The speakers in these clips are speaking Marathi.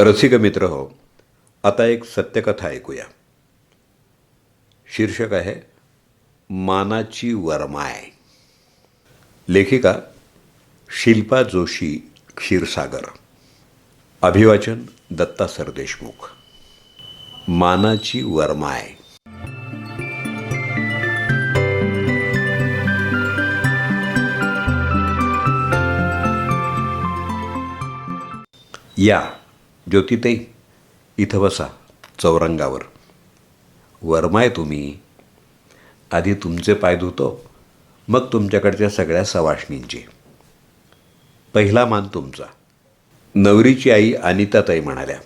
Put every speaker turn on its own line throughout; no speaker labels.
रसिक मित्र हो आता एक सत्यकथा ऐकूया. शीर्षक आहे मानाची वरमाय. लेखिका शिल्पा जोशी क्षीरसागर. अभिवाचन दत्ता सरदेशमुख. मानाची वरमाय. या. ज्योतिताई इथं बसा चौरंगावर. वरमाय तुम्ही. आधी तुमचे पाय धुतो मग तुमच्याकडच्या सगळ्या सवाष्णींची पहिला मान तुमचा. नवरीची आई अनिताताई म्हणाल्या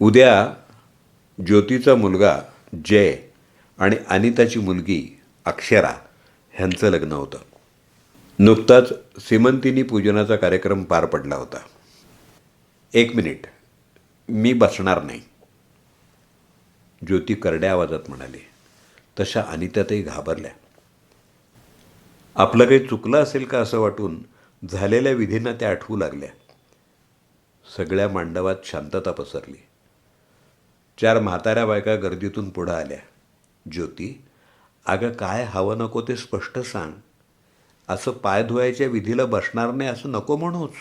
उद्या ज्योतीचा मुलगा जय आणि अनिताची मुलगी अक्षरा ह्यांचं लग्न होतं. नुकताच सीमंतिनी पूजनाचा कार्यक्रम पार पडला होता. एक मिनिट. मी बसणार नाही. ज्योती करड्या आवाजात म्हणाली तशा अनितातही घाबरल्या. आपलं काही चुकलं असेल का असं वाटून झालेल्या विधींना त्या आठवू लागल्या. सगळ्या मांडवात शांतता पसरली. चार म्हाताऱ्या बायका गर्दीतून पुढं आल्या. ज्योती अगं काय हवं नको ते स्पष्ट सांग. असं पाय धुवायच्या विधीला बसणार नाही असं नको म्हणूच.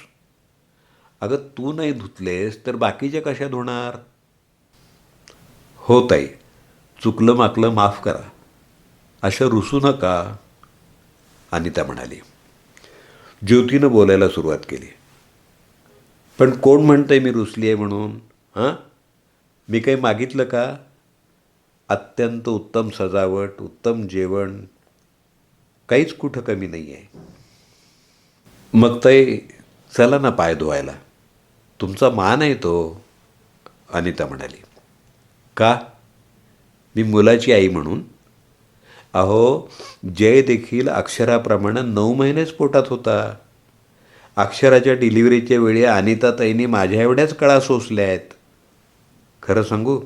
अगं तू नाही धुतलेस तर बाकीच्या कशा धुणार? हो ताई. चुकलं माकलं माफ करा. अशा रुसू नका अनिता म्हणाली. ज्योतीनं बोलायला सुरुवात केली. पण कोण म्हणतंय मी रुसली आहे म्हणून? हां? मी काही मागितलं का? अत्यंत उत्तम सजावट उत्तम जेवण काहीच कुठं कमी नाही आहे मग ताई चला ना पाय धुवायला. तुमचा मान आहे तो अनिता म्हणाली. का? मी मुलाची आई म्हणून. अहो जय देखील अक्षराप्रमाणे नऊ महिनेच पोटात होता. अक्षराच्या डिलिव्हरीच्या वेळी अनिताताईंनी माझ्या एवढ्याच कळा सोसल्या आहेत. खरं सांगू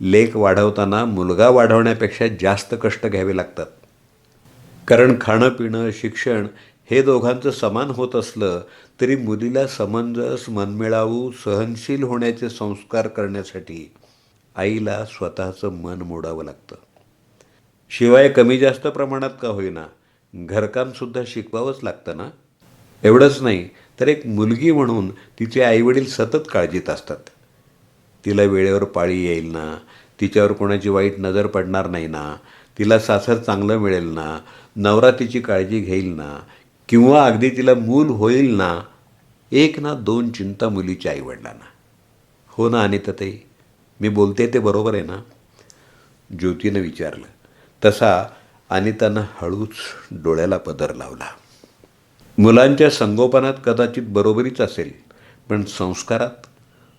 लेख वाढवताना मुलगा वाढवण्यापेक्षा जास्त कष्ट घ्यावे लागतात. कारण खाणं पिणं शिक्षण हे दोघांचं समान होत असलं तरी मुलीला समंजस मनमिळावू सहनशील होण्याचे संस्कार करण्यासाठी आईला स्वतःचं मन मोडावं लागतं. शिवाय कमी जास्त प्रमाणात का होईना घरकामसुद्धा शिकवावंच लागतं ना? एवढंच नाही तर एक मुलगी म्हणून तिचे आईवडील सतत काळजीत असतात. तिला वेळेवर पाळी येईल ना? तिच्यावर कोणाची वाईट नजर पडणार नाही ना? तिला सासर चांगलं मिळेल ना? नवरा तिची काळजी घेईल ना? किंवा अगदी तिला मूल होईल ना एक ना दोन चिंता मुलीच्या आईवडिलांना. हो ना अनिताताई? मी बोलते ते बरोबर आहे ना? ज्योतीनं विचारलं. तसा अनितानं हळूच डोळ्याला पदर लावला. मुलांच्या संगोपनात कदाचित बरोबरीच असेल पण संस्कारात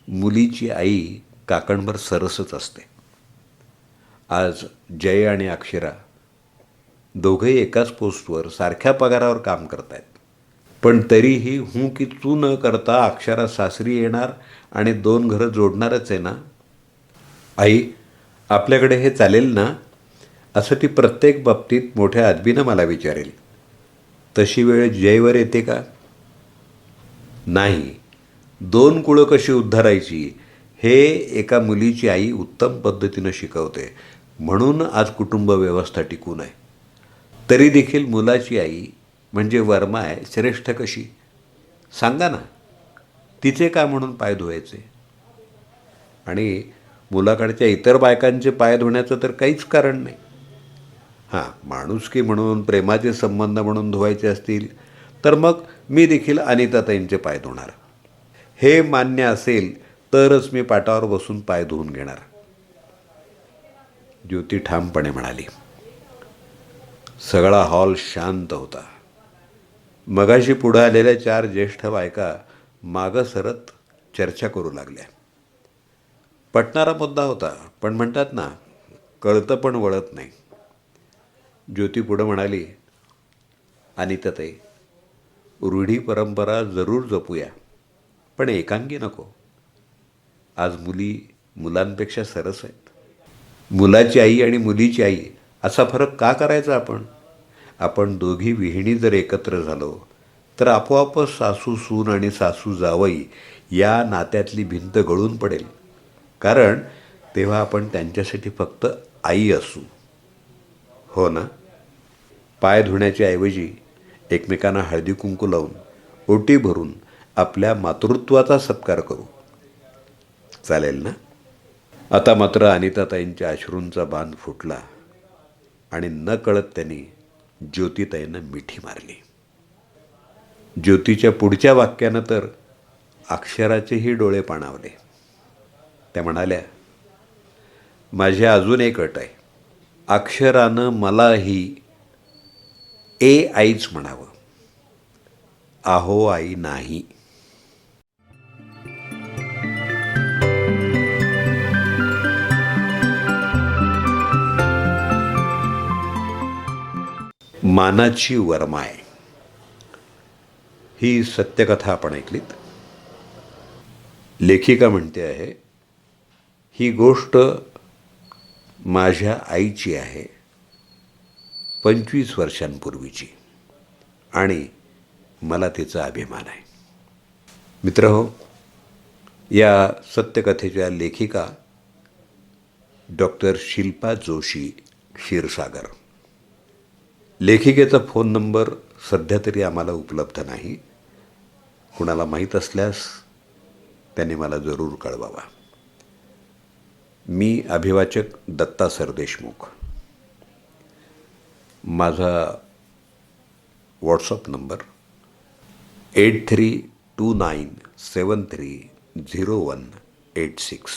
मुलीची आई काकणभर सरसच असते. आज जय आणि अक्षरा दोघंही एकाच पोस्टवर सारख्या पगारावर काम करत आहेत पण तरीही हूं की तू न करता अक्षरा सासरी येणार आणि दोन घरं जोडणारच आहे ना? आई आपल्याकडे हे चालेल ना? असं ती प्रत्येक बाबतीत मोठ्या आदबीनं मला विचारेल. तशी वेळ जयवर येते का? नाही. दोन कुळं कशी उद्धारायची हे एका मुलीची आई उत्तम पद्धतीनं शिकवते. म्हणून आज कुटुंब व्यवस्था टिकून आहे. तरी देखील मुलाची आई म्हणजे वर्मा आहे श्रेष्ठ कशी? सांगा ना. तिचे काय म्हणून पाय धुवायचे? आणि मुलाकडच्या इतर बायकांचे पाय धुण्याचं तर काहीच कारण नाही. हां माणुसकी म्हणून प्रेमाचे संबंध म्हणून धुवायचे असतील तर मग मी देखील अनिताताईंचे पाय धुणार. हे मान्य असेल तरच मी पाटावर बसून पाय धुवून घेणार. ज्योती ठामपणे म्हणाली. सगळा हॉल शांत होता. मगाशी पुढं आलेल्या चार ज्येष्ठ बायका मागं सरत चर्चा करू लागल्या. पटणारा मुद्दा होता पण म्हणतात ना कळतं पण वळत नाही. ज्योती पुढं म्हणाली अनिताताई रूढी परंपरा जरूर जपूया पण एकांगी नको. आज मुली मुलांपेक्षा सरस आहेत. मुलाची आई आणि मुलीची आई असा फरक का करायचा आपण? आपण दोघी विहिणी जर एकत्र झालो तर आपोआपच सासू सून आणि सासू जावई या नात्यातली भिंत गळून पडेल. कारण तेव्हा आपण त्यांच्यासाठी फक्त आई असू. हो ना? पाय धुण्याच्या ऐवजी एकमेकांना हळदी कुंकू लावून ओटी भरून आपल्या मातृत्वाचा सत्कार करू. चालेल ना? आता मात्र अनिताताईंच्या अश्रूंचा बांध फुटला. आणि न कळत त्यांनी ज्योतिताईंना मिठी मारली. ज्योतीच्या पुढच्या वाक्यानं तर अक्षराचेही डोळे पाणावले. त्या म्हणाल्या माझ्या अजून एक अट आहे. अक्षरानं मलाही ए आईच म्हणावं. आहो आई नाही. मानाची वरमाय. ही सत्यकथा आपण ऐकलीत. लेखिका म्हणते आहे ही गोष्ट माझ्या आईची आहे पंचवीस वर्षांपूर्वीची आणि मला तिचा अभिमान आहे. मित्र हो या सत्यकथेच्या लेखिका डॉक्टर शिल्पा जोशी क्षीरसागर. लेखिकेचा फोन नंबर सध्या तरी आम्हाला उपलब्ध नाही. कुणाला माहीत असल्यास त्याने मला जरूर कळवावा. मी अभिवाचक दत्ता सरदेशमुख. माझा WhatsApp number eight three two nine seven three zero one eight six